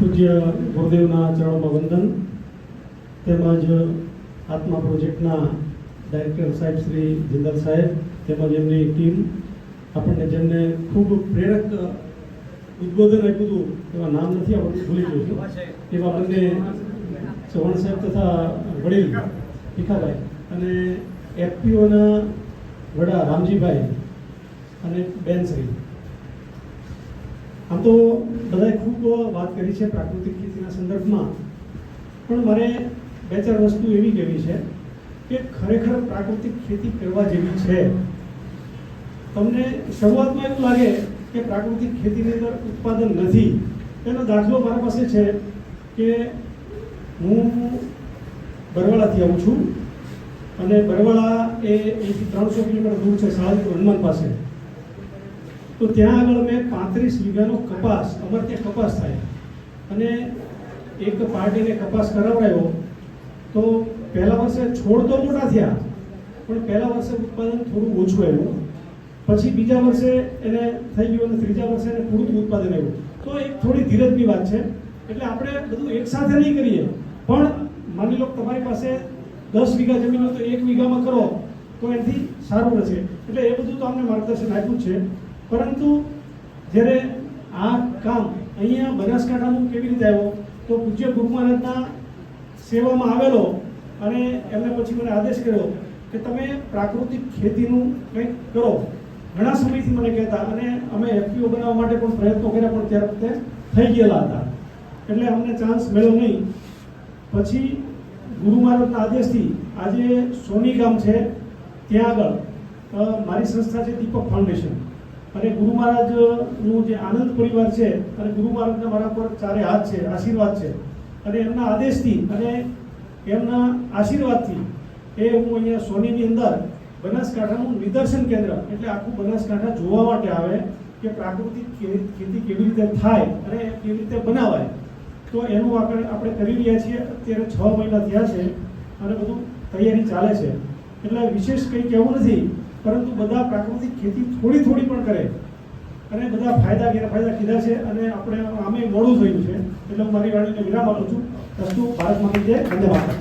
પૂજ્ય ગુરુદેવના ચરણોમાં વંદન. તેમજ આત્મા પ્રોજેક્ટના ડાયરેક્ટર સાહેબ શ્રી જિંદલ સાહેબ તેમજ એમની ટીમ આપણને જેમને ખૂબ પ્રેરક ઉદ્બોધન આપ્યું હતું, એવા નામ નથી આપણે ભૂલી ગયું છું એવા બંને ચૌહાણ સાહેબ તથા વડીલ ભીખાભાઈ અને એફપીઓના વડા રામજીભાઈ અને બેનશ્રી આમ તો બધાએ ખૂબ વાત કરી છે પ્રાકૃતિક ખેતીના સંદર્ભમાં. પણ મારે બે ચાર વસ્તુ એવી કહેવી છે કે ખરેખર પ્રાકૃતિક ખેતી કરવા જેવી છે. તમને શરૂઆતમાં એવું લાગે કે પ્રાકૃતિક ખેતીની અંદર ઉત્પાદન નથી. એનો દાખલો મારા પાસે છે કે હું બરવાળાથી આવું છું. અને બરવાળા એ અહીંથી ત્રણસો કિલોમીટર દૂર છે સાળંગપુર હનુમાન પાસે. તો ત્યાં આગળ મેં પાંત્રીસ વીઘાનો કપાસ અમારે ત્યાં કપાસ થાય. અને એક પાર્ટીને કપાસ કરાવડાયો તો પહેલા વર્ષે છોડ તો મોટા થયા, પણ પહેલા વર્ષે ઉત્પાદન થોડું ઓછું આવ્યું. પછી બીજા વર્ષે એને થઈ ગયું અને ત્રીજા વર્ષે એને પૂરતું ઉત્પાદન આવ્યું. તો એક થોડી ધીરજની વાત છે. એટલે આપણે બધું એકસાથે નહીં કરીએ. પણ માની લો તમારી પાસે દસ વીઘા જમીન હોય તો એક વીઘામાં કરો, તો એનાથી સારું રહેશે. એટલે એ બધું તો અમને માર્ગદર્શન આપ્યું છે. પરંતુ જ્યારે આ કામ અહીંયા બનાસકાંઠાનું કેવી રીતે આવ્યો, તો પૂજ્ય ગુરુ મહારાજના સેવામાં આવેલો અને એમને પછી મને આદેશ કર્યો કે તમે પ્રાકૃતિક ખેતીનું કંઈક કરો. ઘણા સમયથી મને કહેતા અને અમે એફપીઓ બનાવવા માટે પણ પ્રયત્નો કર્યા, પણ ત્યારે વખતે થઈ ગયેલા હતા. એટલે અમને ચાન્સ મળ્યો નહીં. પછી ગુરુ મહારાજના આદેશથી આજે સોની ગામ છે, ત્યાં આગળ મારી સંસ્થા છે, દીપક ફાઉન્ડેશન અને ગુરુ મહારાજનું જે આનંદ પરિવાર છે અને ગુરુ મહારાજના મારા પર ચારે હાથ છે, આશીર્વાદ છે. અને એમના આદેશથી અને એમના આશીર્વાદથી એ હું અહીંયા સોનીની અંદર બનાસકાંઠાનું નિદર્શન કેન્દ્ર, એટલે આખું બનાસકાંઠા જોવા માટે આવે કે પ્રાકૃતિક ખેતી કેવી રીતે થાય અને કેવી રીતે બનાવાય. તો એનું આપણે આપણે કરી રહ્યા છીએ. અત્યારે છ મહિના થયા છે અને બધું તૈયારી ચાલે છે. એટલે વિશેષ કંઈ કહેવું નથી. પરંતુ બધા પ્રાકૃતિક ખેતી થોડી થોડી પણ કરે. અને બધા ફાયદા, ગેરફાયદા કીધા છે અને આપણે આમે મોડું થયું છે. એટલે હું મારી વાણીને વિરામ આપું છું. અસ્તુ, ભારત માટે જય. વંદે માતરમ